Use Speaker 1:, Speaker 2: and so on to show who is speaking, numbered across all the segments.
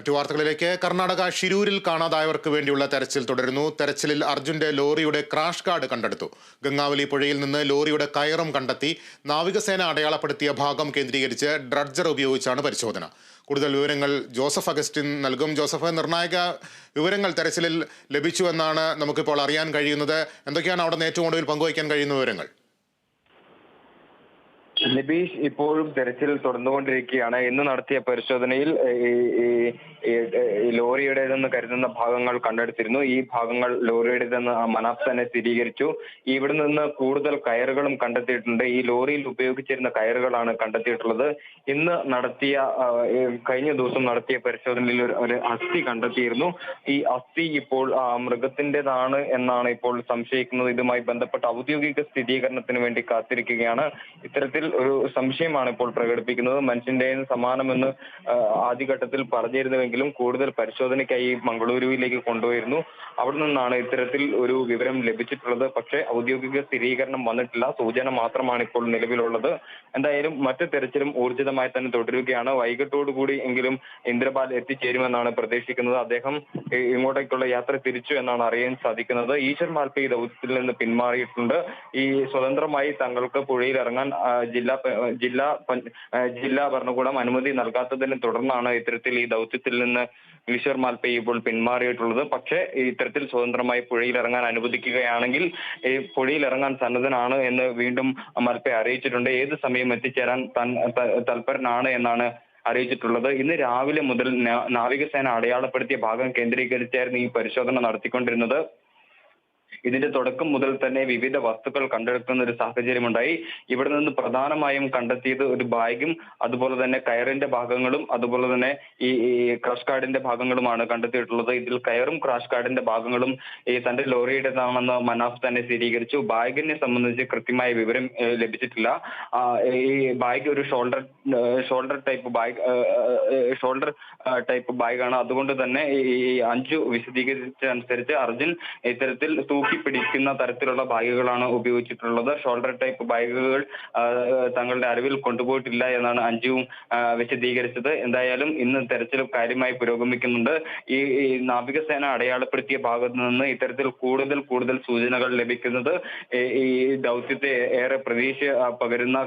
Speaker 1: മറ്റു വാർത്തകളിലേക്ക്. കർണാടക ഷിരൂരിൽ കാണാതായവർക്ക് വേണ്ടിയുള്ള തെരച്ചിൽ തുടരുന്നു. തെരച്ചിലിൽ അർജുന്റെ ലോറിയുടെ ക്രാഷ് കാർഡ് കണ്ടെടുത്തു. ഗംഗാവലി പുഴയിൽ നിന്ന് ലോറിയുടെ കയറും കണ്ടെത്തി നാവികസേന അടയാളപ്പെടുത്തിയ ഭാഗം കേന്ദ്രീകരിച്ച് ഡ്രഡ്ജർ ഉപയോഗിച്ചാണ് പരിശോധന. കൂടുതൽ വിവരങ്ങൾ ജോസഫ് അഗസ്റ്റിൻ നൽകും. ജോസഫ് നിർണായക വിവരങ്ങൾ തെരച്ചിലിൽ ലഭിച്ചുവെന്നാണ് നമുക്കിപ്പോൾ അറിയാൻ കഴിയുന്നത്. എന്തൊക്കെയാണ് അവിടെ ഏറ്റവും ഒടുവിൽ പങ്കുവയ്ക്കാൻ കഴിയുന്ന വിവരങ്ങൾ?
Speaker 2: നിബീഷ് ഇപ്പോഴും തെരച്ചിൽ തുടർന്നുകൊണ്ടിരിക്കുകയാണ്. ഇന്ന് നടത്തിയ പരിശോധനയിൽ ഈ ലോറിയുടേതെന്ന് കരുതുന്ന ഭാഗങ്ങൾ കണ്ടെടുത്തിരുന്നു. ഈ ഭാഗങ്ങൾ ലോറിയുടേതെന്ന് മനാഫ് തന്നെ സ്ഥിരീകരിച്ചു. ഇവിടെ നിന്ന് കൂടുതൽ കയറുകളും കണ്ടെത്തിയിട്ടുണ്ട്. ഈ ലോറിയിൽ ഉപയോഗിച്ചിരുന്ന കയറുകളാണ് കണ്ടെത്തിയിട്ടുള്ളത്. ഇന്ന് നടത്തിയ കഴിഞ്ഞ ദിവസം നടത്തിയ പരിശോധനയിൽ ഒരു അസ്ഥി കണ്ടെത്തിയിരുന്നു. ഈ അസ്ഥി ഇപ്പോൾ മൃഗത്തിന്റെതാണ് എന്നാണ് ഇപ്പോൾ സംശയിക്കുന്നത്. ഇതുമായി ബന്ധപ്പെട്ട ഔദ്യോഗിക സ്ഥിരീകരണത്തിന് വേണ്ടി കാത്തിരിക്കുകയാണ്. ഇത്തരത്തിൽ ഒരു സംശയമാണ് ഇപ്പോൾ പ്രകടിപ്പിക്കുന്നത്. മനുഷ്യന്റെ സമാനമെന്ന് ആദ്യഘട്ടത്തിൽ പറഞ്ഞിരുന്നുവെങ്കിലും കൂടുതൽ പരിശോധനയ്ക്കായി മംഗളൂരുവിലേക്ക് കൊണ്ടുപോയിരുന്നു അവിടെ നിന്നാണ് ഇത്തരത്തിൽ ഒരു വിവരം ലഭിച്ചിട്ടുള്ളത്. പക്ഷേ ഔദ്യോഗിക സ്ഥിരീകരണം വന്നിട്ടില്ല. സൂചന മാത്രമാണ് ഇപ്പോൾ നിലവിലുള്ളത്. എന്തായാലും മറ്റു തെരച്ചിലും ഊർജിതമായി തന്നെ തുടരുകയാണ്. വൈകിട്ടോടുകൂടി എങ്കിലും ഇന്ദ്രപാൽ എത്തിച്ചേരുമെന്നാണ് പ്രതീക്ഷിക്കുന്നത്. അദ്ദേഹം ഇങ്ങോട്ടേക്കുള്ള യാത്ര തിരിച്ചു എന്നാണ് അറിയാൻ സാധിക്കുന്നത്. ഈശ്വർ മാൽപ്പെ ദൗത്യത്തിൽ നിന്ന് പിന്മാറിയിട്ടുണ്ട്. ഈ സ്വതന്ത്രമായി തങ്ങൾക്ക് പുഴയിൽ ഇറങ്ങാൻ ജില്ലാ ജില്ലാ ജില്ലാ ഭരണകൂടം അനുമതി നൽകാത്തതിനെ തുടർന്നാണ് ഇത്തരത്തിൽ ഈ ദൗത്യത്തിൽ നിന്ന് ഈശ്വർ മാൽപ്പെ ഇപ്പോൾ പിന്മാറിയിട്ടുള്ളത്. പക്ഷേ ഇത്തരത്തിൽ സ്വതന്ത്രമായി പുഴയിൽ ഇറങ്ങാൻ അനുവദിക്കുകയാണെങ്കിൽ ഈ പുഴയിൽ ഇറങ്ങാൻ സന്നദ്ധനാണ് എന്ന് വീണ്ടും മാൽപ്പെ അറിയിച്ചിട്ടുണ്ട്. ഏത് സമയം എത്തിച്ചേരാൻ തൻ തൽപരനാണ് എന്നാണ് അറിയിച്ചിട്ടുള്ളത്. ഇന്ന് രാവിലെ മുതൽ നാവികസേന അടയാളപ്പെടുത്തിയ ഭാഗം കേന്ദ്രീകരിച്ചായിരുന്നു ഈ പരിശോധന നടത്തിക്കൊണ്ടിരുന്നത്. ഇതിന്റെ തുടക്കം മുതൽ തന്നെ വിവിധ വസ്തുക്കൾ കണ്ടെടുക്കുന്ന ഒരു സാഹചര്യമുണ്ടായി. ഇവിടെ നിന്ന് പ്രധാനമായും കണ്ടെത്തിയത് ഒരു ബാഗും അതുപോലെ തന്നെ കയറിന്റെ ഭാഗങ്ങളും അതുപോലെ തന്നെ ഈ ക്രാഷ് കാർഡിന്റെ ഭാഗങ്ങളുമാണ് കണ്ടെത്തിയിട്ടുള്ളത്. ഇതിൽ കയറും ക്രാഷ് കാർഡിന്റെ ഭാഗങ്ങളും ഈ തന്റെ ലോറിയുടേതാണെന്ന് മനാഫ് തന്നെ സ്ഥിരീകരിച്ചു. ബാഗിനെ സംബന്ധിച്ച് കൃത്യമായ വിവരം ലഭിച്ചിട്ടില്ല. ഈ ബാഗ് ഒരു shoulder shoulder type bag shoulder type ബാഗാണ്. അതുകൊണ്ട് തന്നെ ഈ അഞ്ചു വിശദീകരിച്ചനുസരിച്ച് അർജുൻ ഇത്തരത്തിൽ തൂക്കി പിടിക്കുന്ന തരത്തിലുള്ള ബാഗുകളാണ് ഉപയോഗിച്ചിട്ടുള്ളത്. ഷോൾഡർ ടൈപ്പ് ബാഗുകൾ തങ്ങളുടെ അറിവിൽ കൊണ്ടുപോയിട്ടില്ല എന്നാണ് അഞ്ജുവും വിശദീകരിച്ചത്. എന്തായാലും ഇന്ന് തെരച്ചിൽ കാര്യമായി പുരോഗമിക്കുന്നുണ്ട്. ഈ നാവികസേന അടയാളപ്പെടുത്തിയ ഭാഗത്ത് നിന്ന് ഇത്തരത്തിൽ കൂടുതൽ കൂടുതൽ സൂചനകൾ ലഭിക്കുന്നത് ഈ ദൗത്യത്തെ ഏറെ പ്രതീക്ഷ പകരുന്ന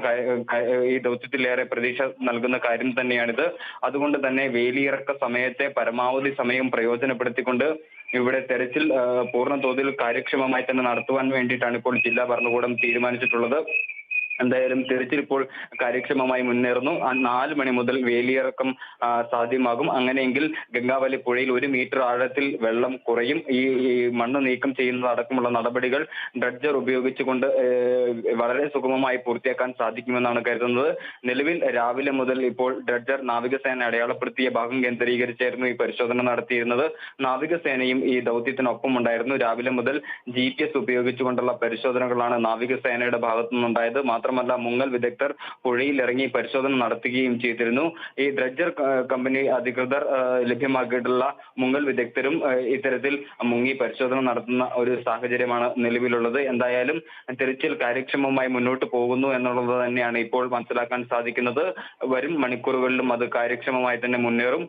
Speaker 2: ഈ ദൗത്യത്തിൽ ഏറെ പ്രതീക്ഷ നൽകുന്ന കാര്യം തന്നെയാണിത്. അതുകൊണ്ട് തന്നെ വേലിയിറക്ക സമയത്തെ പരമാവധി സമയം പ്രയോജനപ്പെടുത്തിക്കൊണ്ട് ഇവിടെ തെരച്ചിൽ പൂർണ തോതിൽ കാര്യക്ഷമമായി തന്നെ നടത്തുവാൻ വേണ്ടിയിട്ടാണ് ഇപ്പോൾ ജില്ലാ ഭരണകൂടം തീരുമാനിച്ചിട്ടുള്ളത്. എന്തായാലും തിരച്ചിൽ ഇപ്പോൾ കാര്യക്ഷമമായി മുന്നേറുന്നു. നാല് മണി മുതൽ വേലിയിറക്കം സാധ്യമാകും. അങ്ങനെയെങ്കിൽ ഗംഗാവലി പുഴയിൽ ഒരു മീറ്റർ ആഴത്തിൽ വെള്ളം കുറയും. ഈ മണ്ണ് നീക്കം ചെയ്യുന്നതടക്കമുള്ള നടപടികൾ ഡ്രഡ്ജർ ഉപയോഗിച്ചുകൊണ്ട് വളരെ സുഗമമായി പൂർത്തിയാക്കാൻ സാധിക്കുമെന്നാണ് കരുതുന്നത്. നിലവിൽ രാവിലെ മുതൽ ഇപ്പോൾ ഡ്രഡ്ജർ നാവികസേന അടയാളപ്പെടുത്തിയ ഭാഗം കേന്ദ്രീകരിച്ചായിരുന്നു ഈ പരിശോധന നടത്തിയിരുന്നത്. നാവികസേനയും ഈ ദൗത്യത്തിനൊപ്പം ഉണ്ടായിരുന്നു രാവിലെ മുതൽ ജി ഉപയോഗിച്ചുകൊണ്ടുള്ള പരിശോധനകളാണ് നാവികസേനയുടെ ഭാഗത്തു നിന്നുണ്ടായത് മാത്രമല്ല മുങ്ങൽ വിദഗ്ധർ പുഴയിൽ ഇറങ്ങി പരിശോധന നടത്തുകയും ചെയ്തിരുന്നു. ഈ ഡ്രഡ്ജർ കമ്പനി അധികൃതർ ലഭ്യമാക്കിയിട്ടുള്ള മുങ്ങൽ വിദഗ്ധരും ഇത്തരത്തിൽ മുങ്ങി പരിശോധന നടത്തുന്ന ഒരു സാഹചര്യമാണ് നിലവിലുള്ളത്. എന്തായാലും തിരച്ചിൽ കാര്യക്ഷമമായി മുന്നോട്ട് പോകുന്നു എന്നുള്ളത് തന്നെയാണ് ഇപ്പോൾ മനസ്സിലാക്കാൻ സാധിക്കുന്നത്. വരും മണിക്കൂറുകളിലും അത് കാര്യക്ഷമമായി തന്നെ മുന്നേറും.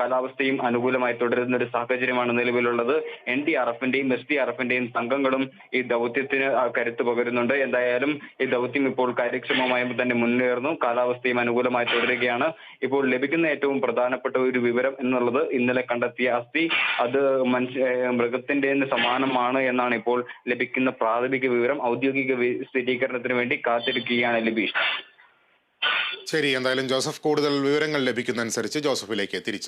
Speaker 2: കാലാവസ്ഥയും അനുകൂലമായി തുടരുന്ന ഒരു സാഹചര്യമാണ് നിലവിലുള്ളത്. എൻ ഡി ആർ എഫിന്റെയും എസ് ഡി ആർ എഫിന്റെയും സംഘങ്ങളും ഈ ദൗത്യത്തിന് കരുത്ത് പകരുന്നുണ്ട്. എന്തായാലും ഈ ദൗത്യം ഇപ്പോൾ കാര്യക്ഷമമായി തന്നെ മുന്നേറുന്നു. കാലാവസ്ഥയും അനുകൂലമായി തുടരുകയാണ്. ഇപ്പോൾ ലഭിക്കുന്ന ഏറ്റവും പ്രധാനപ്പെട്ട ഒരു വിവരം എന്നുള്ളത് ഇന്നലെ കണ്ടെത്തിയ അസ്ഥി. അത് മനുഷ്യ മൃഗത്തിന്റെ സമാനമാണ് എന്നാണ് ഇപ്പോൾ ലഭിക്കുന്ന പ്രാഥമിക വിവരം. ഔദ്യോഗിക സ്ഥിരീകരണത്തിന് വേണ്ടി കാത്തിരിക്കുകയാണ് ലബീഷ്.
Speaker 1: ശരി എന്തായാലും ജോസഫ് കൂടുതൽ വിവരങ്ങൾ ലഭിക്കുന്നതനുസരിച്ച് ജോസഫിലേക്ക് തിരിച്ചു